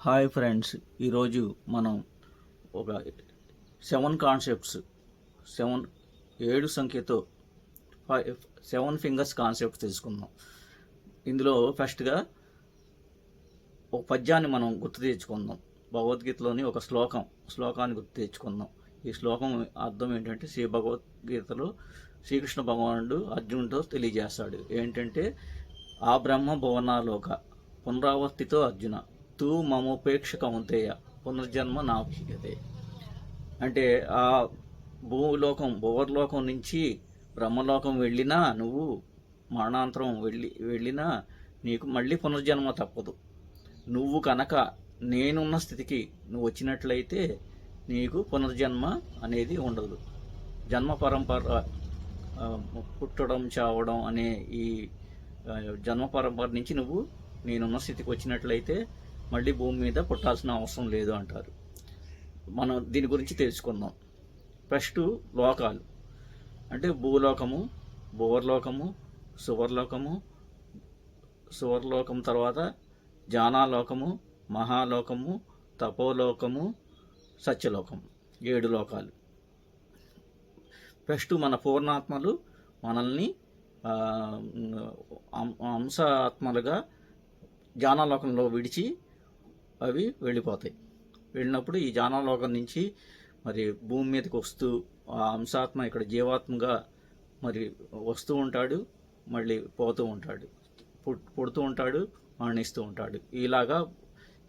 Hi friends ఈరోజు మనం ఒక సెవెన్ కాన్సెప్ట్స్ సెవెన్ ఏడు సంఖ్యతో ఫైవ్ సెవెన్ ఫింగర్స్ కాన్సెప్ట్స్ తీసుకుందాం. ఇందులో ఫస్ట్గా ఒక పద్యాన్ని మనం గుర్తు తెచ్చుకుందాం. భగవద్గీతలోని ఒక శ్లోకం శ్లోకాన్ని గుర్తు తెచ్చుకుందాం. ఈ శ్లోకం అర్థం ఏంటంటే శ్రీ భగవద్గీతలో శ్రీకృష్ణ భగవానుడు అర్జునుడితో తెలియజేస్తాడు. ఏంటంటే ఆ బ్రహ్మ భువనాలోక పునరావర్తితో అర్జున. తూ మమోపేక్ష కౌంతేయ పునర్జన్మ నా అంటే ఆ భూలోకం భువర్లోకం నుంచి బ్రహ్మలోకం వెళ్ళినా నువ్వు మరణాంతరం వెళ్ళి వెళ్ళినా నీకు మళ్ళీ పునర్జన్మ తప్పదు. నువ్వు కనుక నేనున్న స్థితికి నువ్వు వచ్చినట్లయితే నీకు పునర్జన్మ అనేది ఉండదు. జన్మ పరంపర పుట్టడం చావడం అనే ఈ జన్మ పరంపర నుంచి నువ్వు నేనున్న స్థితికి వచ్చినట్లయితే మళ్ళీ భూమి మీద పుట్టాల్సిన అవసరం లేదు అంటారు. మనం దీని గురించి తెలుసుకుందాం. ఫస్ట్ లోకాలు. అంటే భూలోకము భువర్లోకము సువర్లోకము సువర్లోకం తర్వాత జానాలోకము మహాలోకము తపోలోకము సత్యలోకము ఏడు లోకాలు. ఫస్ట్ మన పూర్ణాత్మలు మనల్ని అంశాత్మలుగా జానాలోకంలో విడిచి అవి వెళ్ళిపోతాయి. వెళ్ళినప్పుడు ఈ జానాలోకం నుంచి మరి భూమి మీదకి వస్తూ ఆ అంశాత్మ ఇక్కడ జీవాత్మగా మరి వస్తూ ఉంటాడు మళ్ళీ పోతూ ఉంటాడు. పుట్ పుడుతూ ఉంటాడు మరణిస్తూ ఉంటాడు. ఇలాగా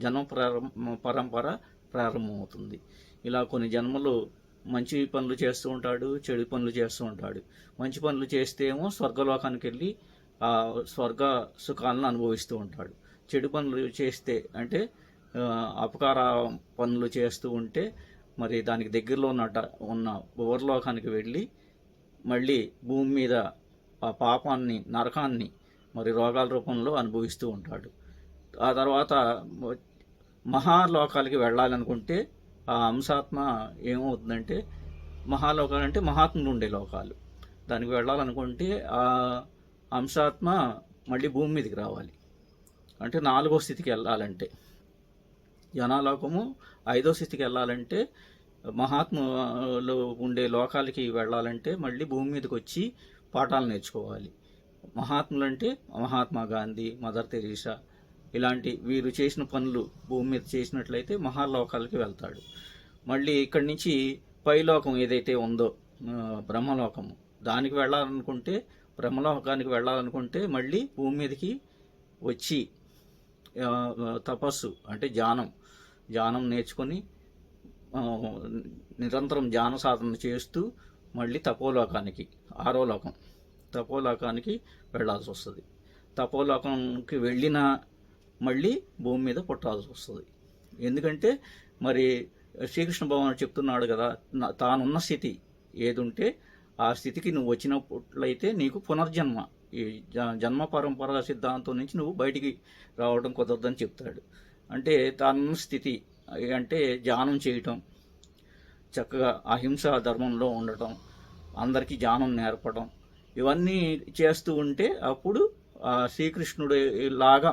జన్మ ప్రారంభ పరంపర ప్రారంభమవుతుంది. ఇలా కొన్ని జన్మలు మంచి పనులు చేస్తూ ఉంటాడు చెడు పనులు చేస్తూ ఉంటాడు. మంచి పనులు చేస్తే ఏమో స్వర్గలోకానికి వెళ్ళి ఆ స్వర్గ సుఖాలను అనుభవిస్తూ ఉంటాడు. చెడు పనులు చేస్తే అంటే అపకార పనులు చేస్తూ ఉంటే మరి దానికి దగ్గరలో ఉన్న ఉన్న భువర్లోకానికి వెళ్ళి మళ్ళీ భూమి మీద ఆ పాపాన్ని నరకాన్ని మరి రోగాల రూపంలో అనుభవిస్తూ ఉంటాడు. ఆ తర్వాత మహాలోకాలకి వెళ్ళాలనుకుంటే ఆ అంశాత్మ ఏమవుతుందంటే మహాలోకాలు అంటే మహాత్ములు ఉండే లోకాలు. దానికి వెళ్ళాలనుకుంటే ఆ అంశాత్మ మళ్ళీ భూమి మీదకి రావాలి. అంటే నాలుగో స్థితికి వెళ్ళాలంటే. జనాలోకము ఐదో స్థితికి వెళ్ళాలంటే మహాత్ములు ఉండే లోకాలకి వెళ్ళాలంటే మళ్ళీ భూమి మీదకి వచ్చి పాఠాలు నేర్చుకోవాలి. మహాత్ములు అంటే మహాత్మా గాంధీ మదర్ తెరీసా ఇలాంటి వీరు చేసిన పనులు భూమి మీద చేసినట్లయితే మహాలోకాలకి వెళ్తాడు. మళ్ళీ ఇక్కడి నుంచి పైలోకం ఏదైతే ఉందో బ్రహ్మలోకము దానికి వెళ్ళాలనుకుంటే బ్రహ్మలోకానికి వెళ్ళాలనుకుంటే మళ్ళీ భూమి మీదకి వచ్చి తపస్సు అంటే ధ్యానం. ధ్యానం నేర్చుకొని నిరంతరం ధ్యాన సాధన చేస్తూ మళ్ళీ తపోలోకానికి ఆరో లోకం. తపోలోకానికి వెళ్ళాల్సి వస్తుంది. తపోలోకంకి వెళ్ళినా మళ్ళీ భూమి మీద పుట్టాల్సి వస్తుంది. ఎందుకంటే మరి శ్రీకృష్ణ భగవాన్ చెప్తున్నాడు కదా తానున్న స్థితి ఏది ఉంటే ఆ స్థితికి నువ్వు వచ్చినట్లయితే నీకు పునర్జన్మ. ఈ జ- జన్మ పరంపర సిద్ధాంతం నుంచి నువ్వు బయటికి రావడం కుదరదని చెప్తాడు. అంటే తన స్థితి అంటే ధ్యానం చేయటం చక్కగా అహింస ధర్మంలో ఉండటం అందరికీ ధ్యానం నేర్పడం ఇవన్నీ చేస్తూ ఉంటే అప్పుడు శ్రీకృష్ణుడు లాగా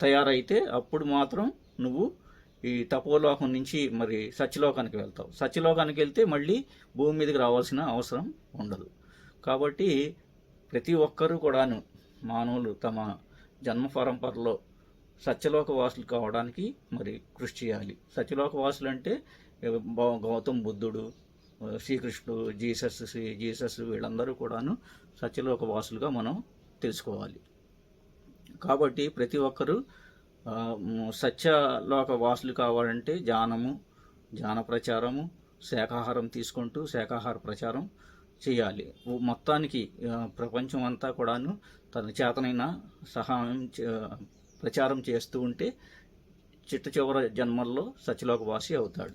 తయారైతే అప్పుడు మాత్రం నువ్వు ఈ తపోలోకం నుంచి మరి సత్యలోకానికి వెళ్తావు. సత్యలోకానికి వెళ్తే మళ్ళీ భూమి మీదకి రావాల్సిన అవసరం ఉండదు. కాబట్టి ప్రతి ఒక్కరూ కూడాను మానవులు తమ జన్మ పరంపరలో సత్యలోక వాసులు కావడానికి మరి కృషి చేయాలి. సత్యలోక వాసులు అంటే గౌతమ్ బుద్ధుడు శ్రీకృష్ణుడు జీసస్ శ్రీ జీసస్ వీళ్ళందరూ కూడాను సత్యలోక వాసులుగా మనం తెలుసుకోవాలి. కాబట్టి ప్రతి ఒక్కరూ సత్యలోక వాసులు కావాలంటే జానము జాన ప్రచారము శాకాహారం తీసుకుంటూ శాకాహార ప్రచారం చేయాలి. మొత్తానికి ప్రపంచం అంతా కూడాను తన చేతనైన సహాయం చే- ప్రచారం చేస్తూ ఉంటే చిట్ట చివరి జన్మల్లో సచిలోకవాసి అవుతాడు.